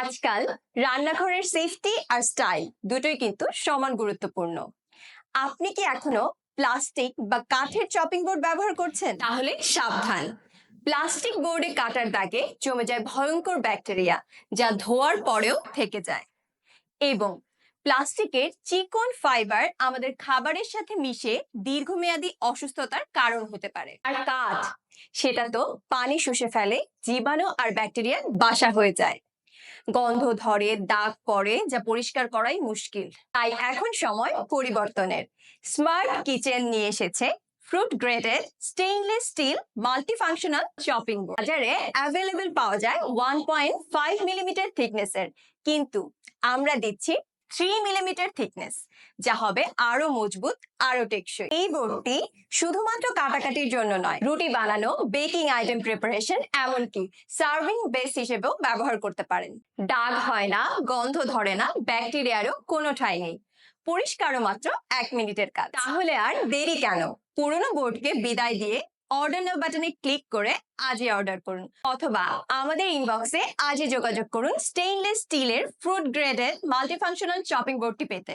আজকাল রান্নাঘরের সেফটি আর স্টাইল দুটোই কিন্তু সমান গুরুত্বপূর্ণ। আপনি কি এখনও প্লাস্টিক বা কাঠের চপিং বোর্ড ব্যবহার করছেন? তাহলে সাবধান। প্লাস্টিক বোর্ডে কাটার দাগে জমে যায় ভয়ঙ্কর ব্যাকটেরিয়া যা ধোয়ার পরেও থেকে যায়। এবং প্লাস্টিকের চিকন ফাইবার আমাদের খাবারের সাথে মিশে দীর্ঘমেয়াদী অসুস্থতার কারণ হতে পারে। আর কাঠ সেটা তো পানি শুষে ফেলে জীবাণু আর ব্যাকটেরিয়ার বাসা হয়ে যায়। গন্ধ ধরে, দাগ পড়ে, যা পরিষ্কার করাই মুশকিল। তাই এখন সময় পরিবর্তনের। স্মার্ট কিচেন নিয়ে এসেছে ফ্রুট গ্রেডের স্টেইনলেস স্টিল মাল্টিফাংশনাল শপিং বাজারে অ্যাভেলেবেল পাওয়া যায় ওয়ান পয়েন্ট ফাইভ মিলিমিটার থিকনেসের কিন্তু আমরা দিচ্ছি থ্রি মিলিমিটার থিকনেস যা হবে আরও মজবুত, আরও টেকসই। এই বোর্ডটি শুধুমাত্র কাটাকাটির জন্য নয়, রুটি বানানো বেকিং আইটেম প্রিপারেশন এমনকি সার্ভিং বেস হিসেবেও ব্যবহার করতে পারেন। দাগ হয় না, গন্ধ ধরে না, ব্যাকটেরিয়ারও কোনো ঠাঁই নেই। পরিষ্কারও মাত্র এক মিনিটের কাজ। তাহলে আর দেরি কেন? পুরনো বোর্ডকে বিদায় দিয়ে অর্ডার নাও বাটনে ক্লিক করে আজই অর্ডার করুন। অথবা আমাদের ইনবক্সে আজই যোগাযোগ করুন স্টেইনলেস স্টিলের ফ্রুট গ্রেডের মাল্টিফাংশনাল চপিং বোর্ডটি পেতে।